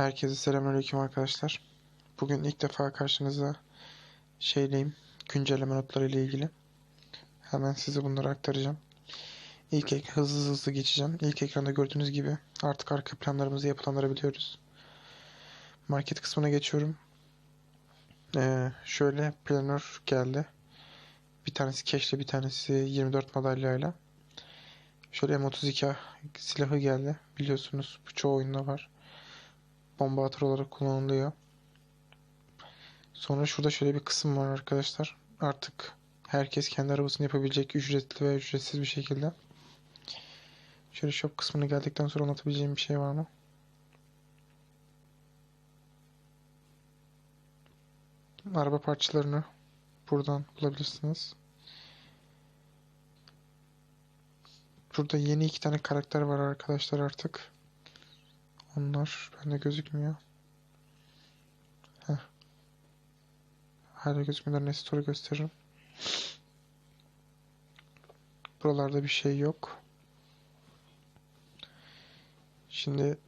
Herkese selamünaleyküm arkadaşlar. Bugün ilk defa karşınızda şeyleyim, güncelleme notları ile ilgili. Hemen size bunları aktaracağım. İlk ek hızlı hızlı geçeceğim. İlk ekranda gördüğünüz gibi artık arka planlarımızı yapılandırabiliyoruz. Market kısmına geçiyorum. Ee, şöyle planör geldi. Bir tanesi keşle bir tanesi 24 madalyayla. Şöyle M32 silahı geldi. Biliyorsunuz bu çoğu oyunda var bomba atar olarak kullanılıyor. Sonra şurada şöyle bir kısım var arkadaşlar. Artık herkes kendi arabasını yapabilecek ücretli ve ücretsiz bir şekilde. Şöyle shop kısmına geldikten sonra anlatabileceğim bir şey var mı? Araba parçalarını buradan bulabilirsiniz. Burada yeni iki tane karakter var arkadaşlar artık. Onlar bende gözükmüyor. Heh. Hala gözükmüyorlar. Neyse sonra gösteririm. Buralarda bir şey yok. Şimdi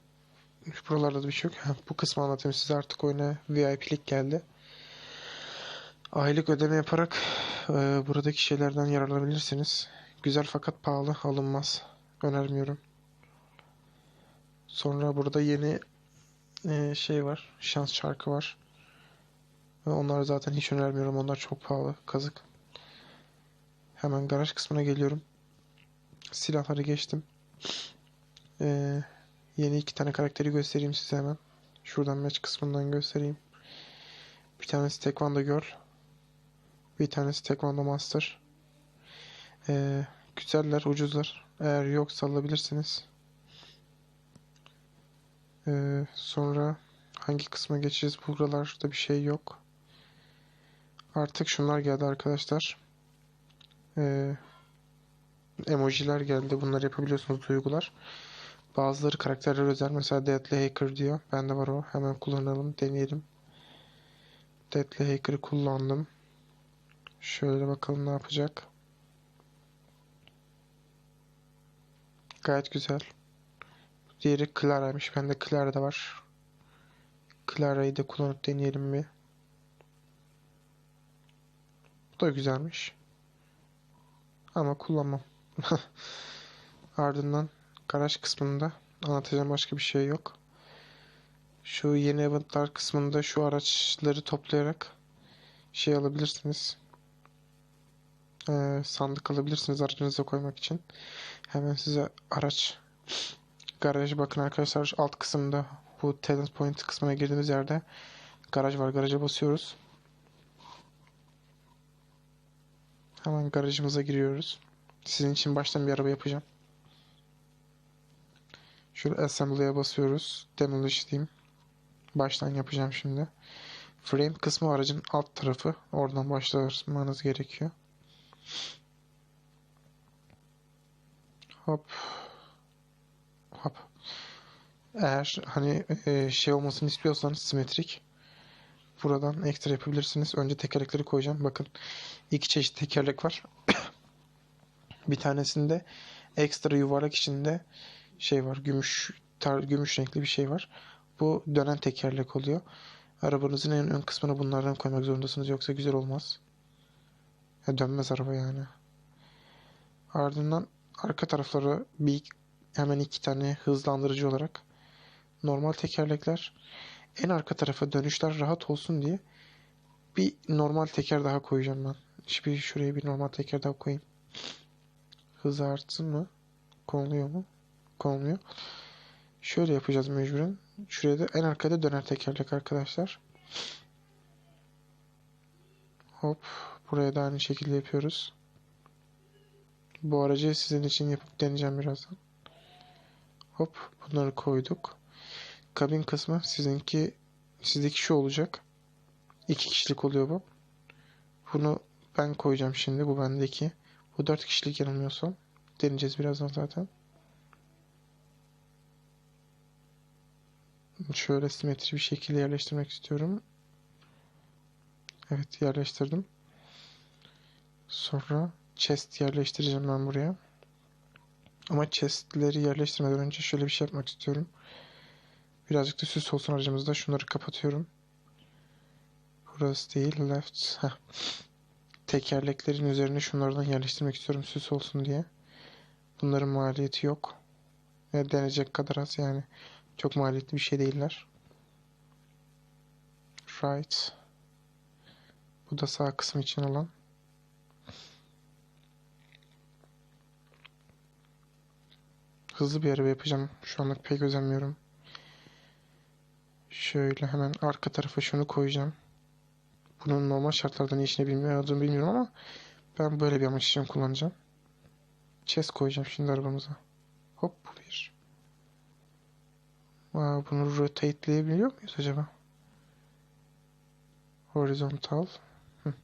buralarda da bir şey yok. Heh, bu kısmı anlatayım size. Artık oyuna VIP'lik geldi. Aylık ödeme yaparak e, buradaki şeylerden yararlanabilirsiniz. Güzel fakat pahalı alınmaz. Önermiyorum. Sonra burada yeni e, şey var. Şans çarkı var. Ve onları zaten hiç önermiyorum. Onlar çok pahalı. Kazık. Hemen garaj kısmına geliyorum. Silahları geçtim. Ee, yeni iki tane karakteri göstereyim size hemen. Şuradan match kısmından göstereyim. Bir tanesi Taekwondo Girl. Bir tanesi Taekwondo Master. Ee, güzeller, ucuzlar. Eğer yoksa alabilirsiniz. Ee, sonra hangi kısma geçeceğiz? Buralarda bir şey yok. Artık şunlar geldi arkadaşlar. Ee, emojiler geldi. Bunları yapabiliyorsunuz duygular. Bazıları karakterler özel. Mesela Deadly Hacker diyor. Bende var o. Hemen kullanalım. Deneyelim. Deadly Hacker'ı kullandım. Şöyle bakalım ne yapacak. Gayet güzel. Diğeri Clara'ymış. Bende Clara da var. Clara'yı da kullanıp deneyelim mi? Bu da güzelmiş. Ama kullanmam. Ardından garaj kısmında anlatacağım başka bir şey yok. Şu yeni eventler kısmında şu araçları toplayarak şey alabilirsiniz. Ee, sandık alabilirsiniz aracınıza koymak için. Hemen size araç garaj bakın arkadaşlar alt kısımda bu talent point kısmına girdiğimiz yerde garaj var. Garaja basıyoruz. Hemen garajımıza giriyoruz. Sizin için baştan bir araba yapacağım. Şöyle assembly'e basıyoruz. Demolish diyeyim. Baştan yapacağım şimdi. Frame kısmı aracın alt tarafı. Oradan başlamanız gerekiyor. Hop. Eğer hani e, şey olmasını istiyorsanız simetrik buradan ekstra yapabilirsiniz. Önce tekerlekleri koyacağım. Bakın iki çeşit tekerlek var. bir tanesinde ekstra yuvarlak içinde şey var. Gümüş tar gümüş renkli bir şey var. Bu dönen tekerlek oluyor. Arabanızın en ön kısmına bunlardan koymak zorundasınız. Yoksa güzel olmaz. Ya dönmez araba yani. Ardından arka tarafları bir hemen iki tane hızlandırıcı olarak normal tekerlekler en arka tarafa dönüşler rahat olsun diye bir normal teker daha koyacağım ben. Şimdi şuraya bir normal teker daha koyayım. Hız artsın mı? Konuluyor mu? Konuluyor. Şöyle yapacağız mecburen. Şuraya da en arkada döner tekerlek arkadaşlar. Hop. Buraya da aynı şekilde yapıyoruz. Bu aracı sizin için yapıp deneyeceğim birazdan. Hop bunları koyduk. Kabin kısmı sizinki sizdeki şu olacak. İki kişilik oluyor bu. Bunu ben koyacağım şimdi. Bu bendeki. Bu dört kişilik yanılmıyorsam. Deneyeceğiz birazdan zaten. Şöyle simetri bir şekilde yerleştirmek istiyorum. Evet yerleştirdim. Sonra chest yerleştireceğim ben buraya. Ama chestleri yerleştirmeden önce şöyle bir şey yapmak istiyorum. Birazcık da süs olsun aracımızda. Şunları kapatıyorum. Burası değil. Left. Heh. Tekerleklerin üzerine şunlardan yerleştirmek istiyorum süs olsun diye. Bunların maliyeti yok. Ve denecek kadar az yani. Çok maliyetli bir şey değiller. Right. Bu da sağ kısım için olan. Hızlı bir araba yapacağım. Şu anlık pek özenmiyorum. Şöyle hemen arka tarafa şunu koyacağım. Bunun normal şartlarda ne işine bilmiyorum, bilmiyorum ama ben böyle bir amaç için kullanacağım. Chest koyacağım şimdi arabamıza. Hop bu bir. Aa, bunu rotateleyebiliyor muyuz acaba? Horizontal. Hı.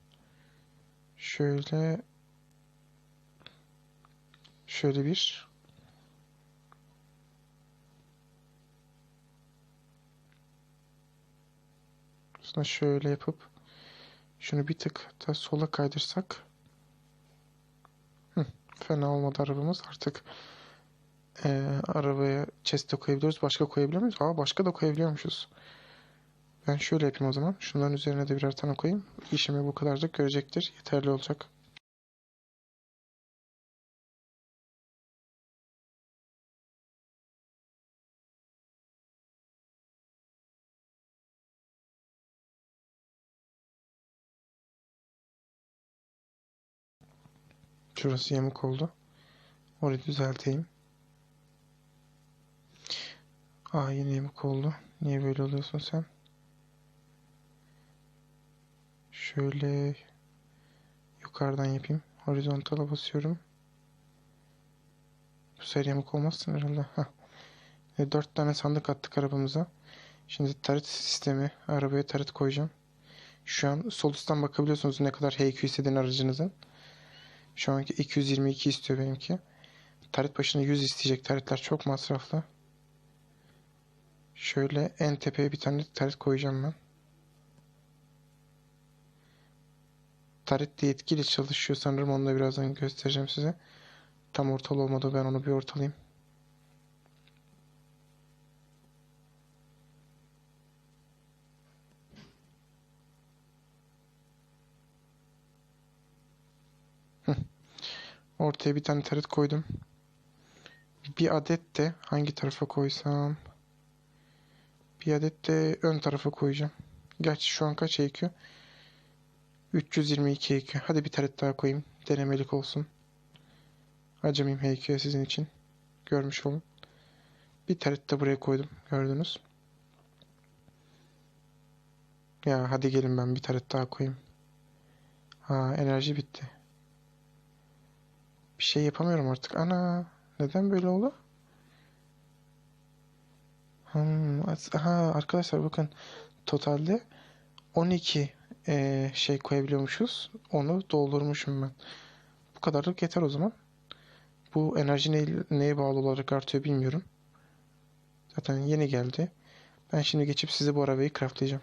Şöyle şöyle bir Sonra şöyle yapıp şunu bir tık da sola kaydırsak Hı, fena olmadı arabamız. Artık eee, arabaya chest de koyabiliyoruz. Başka koyabiliyor muyuz? Aa başka da koyabiliyormuşuz. Ben şöyle yapayım o zaman. Şunların üzerine de birer tane koyayım. İşimi bu kadarcık görecektir. Yeterli olacak. Şurası yamuk oldu. Orayı düzelteyim. Aa yine yamuk oldu. Niye böyle oluyorsun sen? Şöyle yukarıdan yapayım. Horizontala basıyorum. Bu sefer yamuk olmazsın herhalde. Heh. E, dört tane sandık attık arabamıza. Şimdi tarıt sistemi. Arabaya tarıt koyacağım. Şu an sol üstten bakabiliyorsunuz ne kadar HQ istediğin aracınızın. Şu anki 222 istiyor benimki. Taret başına 100 isteyecek. Taretler çok masraflı. Şöyle en tepeye bir tane taret koyacağım ben. Taret de etkili çalışıyor sanırım. Onu da birazdan göstereceğim size. Tam ortalı olmadı. Ben onu bir ortalayayım. Ortaya bir tane taret koydum. Bir adet de hangi tarafa koysam? Bir adet de ön tarafa koyacağım. Gerçi şu an kaç EQ? 322 EQ. Hadi bir taret daha koyayım. Denemelik olsun. Acımayayım HQ'ya sizin için. Görmüş olun. Bir taret de buraya koydum. Gördünüz. Ya hadi gelin ben bir taret daha koyayım. Ha enerji bitti. Bir şey yapamıyorum artık. Ana neden böyle oldu? Hmm, aha, arkadaşlar bakın totalde 12 eee, şey koyabiliyormuşuz. Onu doldurmuşum ben. Bu kadarlık yeter o zaman. Bu enerji ne, neye bağlı olarak artıyor bilmiyorum. Zaten yeni geldi. Ben şimdi geçip size bu arabayı craftlayacağım.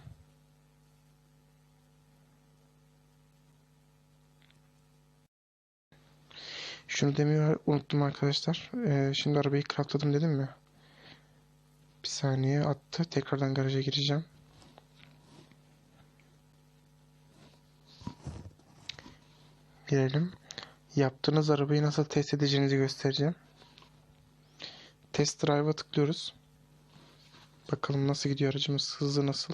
Şunu demeyi unuttum arkadaşlar. Ee, şimdi arabayı craftladım dedim mi? Bir saniye attı. Tekrardan garaja gireceğim. Girelim. Yaptığınız arabayı nasıl test edeceğinizi göstereceğim. Test Drive'a tıklıyoruz. Bakalım nasıl gidiyor aracımız. Hızı nasıl?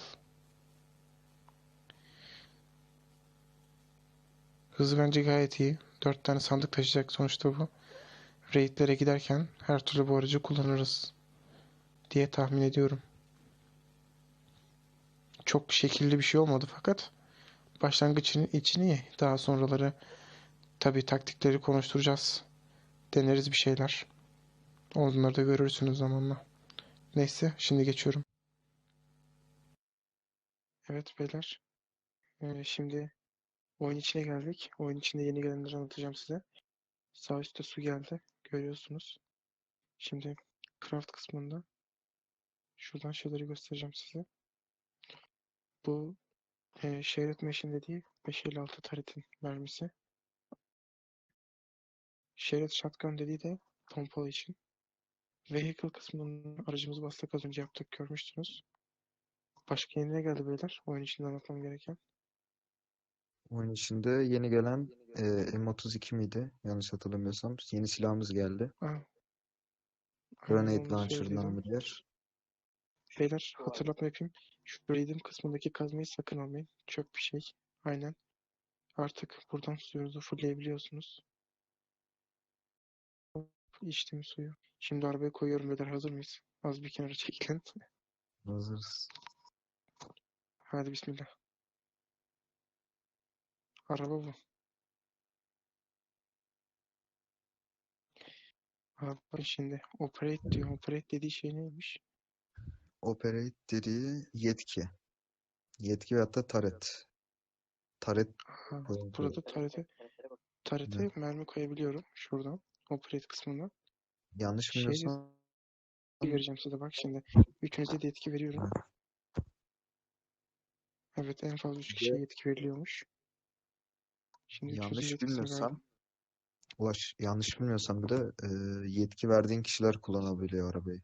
Hızı bence gayet iyi. 4 tane sandık taşıyacak sonuçta bu. Raidlere giderken her türlü bu aracı kullanırız diye tahmin ediyorum. Çok şekilli bir şey olmadı fakat başlangıç için, iyi. Daha sonraları tabii taktikleri konuşturacağız. Deneriz bir şeyler. Onları da görürsünüz zamanla. Neyse şimdi geçiyorum. Evet beyler. Ee, şimdi oyun içine geldik. Oyun içinde yeni gelenleri anlatacağım size. Sağ üstte su geldi. Görüyorsunuz. Şimdi craft kısmında şuradan şeyleri göstereceğim size. Bu e, Shared Machine dediği 556 taretin mermisi. Shared Shotgun dediği de pompalı için. vehicle kısmının aracımızı bastık az önce yaptık görmüştünüz. Başka yeni ne geldi beyler? Oyun içinde anlatmam gereken. Oyun içinde yeni gelen e, M32 miydi? Yanlış hatırlamıyorsam. Yeni silahımız geldi. Aynen Grenade onu Launcher söyleyeceğim. namı diğer. Beyler hatırlatma yapayım. Şu redeem kısmındaki kazmayı sakın almayın. Çöp bir şey. Aynen. Artık buradan suyunuzu fullleyebiliyorsunuz. İçtim suyu. Şimdi arabaya koyuyorum beyler hazır mıyız? Az bir kenara çekilin. Hazırız. Hadi bismillah. Bu. Abi şimdi operate diyor. Operate dediği şey neymiş? Operate dediği yetki. Yetki ve hatta taret. Taret Aha, burada tarete tarete mermi koyabiliyorum şuradan. Operate kısmından. Yanlış Şey bilmiyorsam vereceğim size bak şimdi. Üçünüze de yetki veriyorum. Evet en fazla üç kişiye yetki veriliyormuş. Şimdi yanlış bilmiyorsam. Ulaş yanlış bilmiyorsam bir de e, yetki verdiğin kişiler kullanabiliyor arabayı.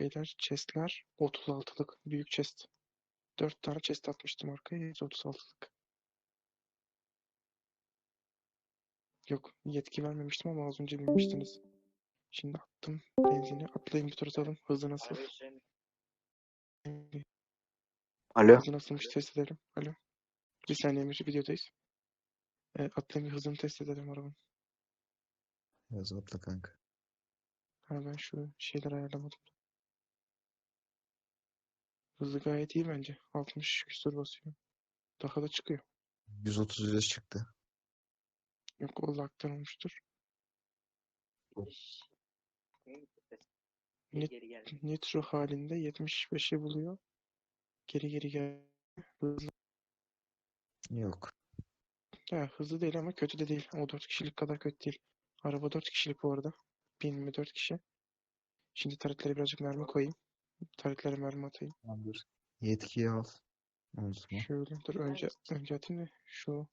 Beyler chestler 36'lık büyük chest. 4 tane chest atmıştım arkaya. Hepsi 36'lık. Yok yetki vermemiştim ama az önce bilmiştiniz. Şimdi attım benzini. Atlayın bir tur atalım. Hızı nasıl? Alo. Hızı nasılmış test edelim. Alo. Bir saniye Emir videodayız. E, atlayın bir hızını test edelim arabanın. Yaz atla kanka. Ha ben şu şeyleri ayarlamadım. Hızı gayet iyi bence. 60 küsur basıyor. Daha da çıkıyor. 135 çıktı. Yok o lag'dan olmuştur. Nit nitro halinde 75'i buluyor. Geri geri gel. Hızlı. Yok. Ya, hızlı değil ama kötü de değil. O 4 kişilik kadar kötü değil. Araba 4 kişilik bu arada. Benim 4 kişi. Şimdi taritlere birazcık mermi koyayım. Taritlere mermi atayım. Tamamdır. Yetkiyi al. Unutma. Şöyle dur önce önce atayım da şu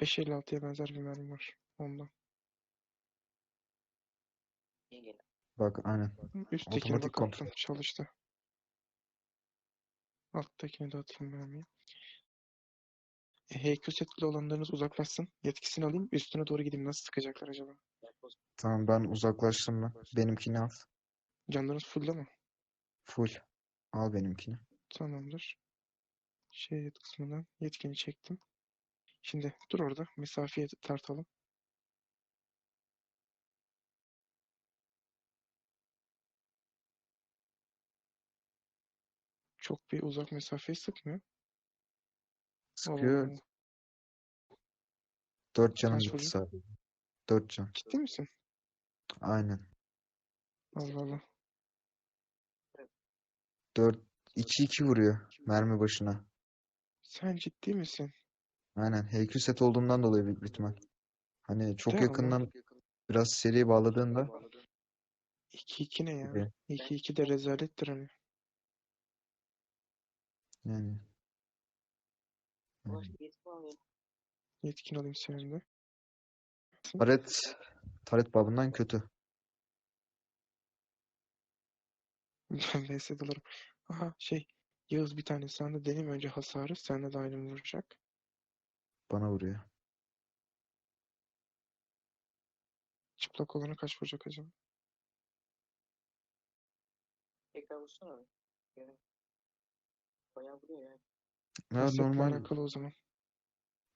556'ya benzer bir mermi var. Ondan. Bak aynen. Üsttekine Otomatik bak attım. kontrol. Çalıştı. Alttakine de atayım mermiyi. HQ setli olanlarınız uzaklaşsın. Yetkisini alayım. Üstüne doğru gideyim. Nasıl sıkacaklar acaba? Tamam ben uzaklaştım ben. Benimkini al. Canlarınız full mi? Full. Al benimkini. Tamamdır. Şey kısmından yetkini çektim. Şimdi dur orada. Mesafeyi tartalım. Çok bir uzak mesafeyi sıkmıyor. Sıkıyor. 4 canım Kaç gitti vurdun? sadece. 4 can. ciddi misin? Aynen. Allah Allah. 4 2 2 vuruyor mermi başına. Sen ciddi misin? Aynen. HQ set olduğundan dolayı büyük bir ihtimal. Hani çok De ama yakından biraz seri bağladığında 2-2 ne ya? gibi. 2-2 de rezalettir hani. Yani. Yetkin alayım senin de. Taret taret babından kötü. Ben VS dolarım. Aha şey. Yağız bir tane sen de deneyim önce hasarı. Senle de aynı vuracak. Bana vuruyor. Çıplak olana kaç vuracak acaba? Tekrar vursana. Yani bayağı vuruyor yani. Ya Konseptle normal alakalı o zaman.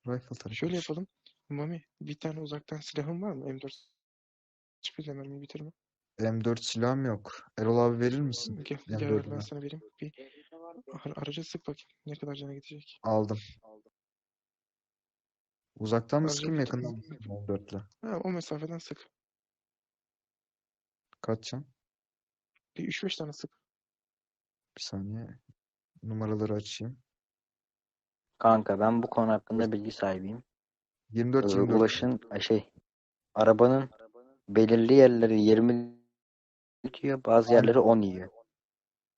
rifle taret. Şöyle yapalım. Mami bir tane uzaktan silahın var mı? M4 hiçbir mermiyi bitirme. M4 silahım yok. Erol abi verir misin? Gel, M4'ü gel ver ben sana vereyim. Bir ar- araca sık bakayım. Ne kadar cana gidecek. Aldım. Uzaktan mı Aracı sıkayım yakından mı sıkayım M4'le? Ha, o mesafeden sık. Kaç can? Bir 3-5 tane sık. Bir saniye. Numaraları açayım. Kanka ben bu konu hakkında bilgi sahibiyim. 24 Ee, 24. Ulaş'ın ay şey arabanın belirli yerleri 20 diyor, bazı yerleri 10 yiyor.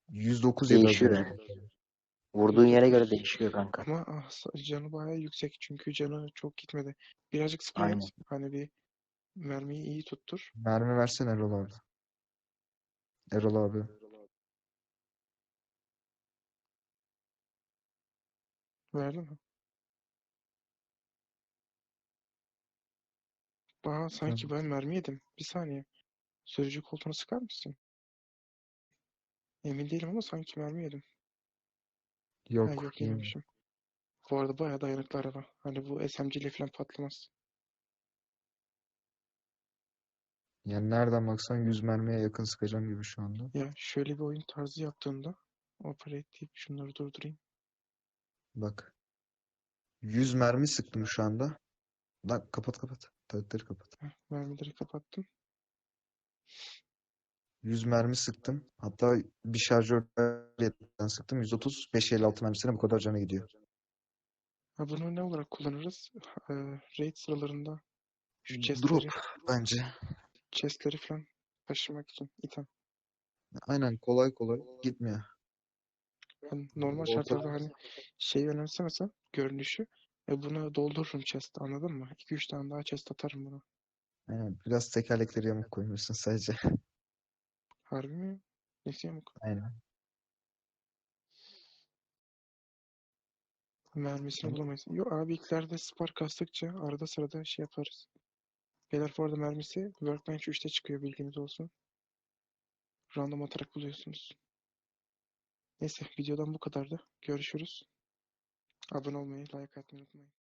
109 ya da Değişiyor yani. Vurduğun yere göre değişiyor kanka. Ama ah, canı bayağı yüksek çünkü canı çok gitmedi. Birazcık. Aynen. Hani bir mermiyi iyi tuttur. Mermi versene Erol abi. Erol abi. Verdi mi? Aa sanki ben mermi yedim. Bir saniye. Sürücü koltuğuna sıkar mısın? Emin değilim ama sanki mermi yedim. Ha, Yok. yok yemedi. yememişim. Bu arada bayağı dayanıklı araba. Hani bu SMG ile falan patlamaz. Yani nereden baksan 100 mermiye yakın sıkacağım gibi şu anda. Ya şöyle bir oyun tarzı yaptığımda operate deyip şunları durdurayım. Bak. 100 mermi sıktım şu anda. Lan kapat kapat. Taytları kapat. Heh, mermileri kapattım. 100 mermi sıktım. Hatta bir şarjörden sıktım. 130 556 mermisine bu kadar canı gidiyor. Ha, bunu ne olarak kullanırız? Ee, raid sıralarında şu Drop chestleri, bence. chestleri falan taşımak için item. Aynen kolay kolay gitmiyor. Hani normal Orta- şartlarda hani şeyi önemsemesem görünüşü e buna doldururum chest anladın mı? 2-3 tane daha chest atarım buna. Aynen biraz tekerlekleri yamuk koymuşsun sadece. Harbi mi? Nesi yamuk? Aynen. Mermisini Tamam. bulamayız. Yo abi ilklerde spark kastıkça arada sırada şey yaparız. Beyler bu arada mermisi Workbench 3'te çıkıyor bilginiz olsun. Random atarak buluyorsunuz. Neyse videodan bu kadardı. Görüşürüz. Abone olmayı, like atmayı unutmayın.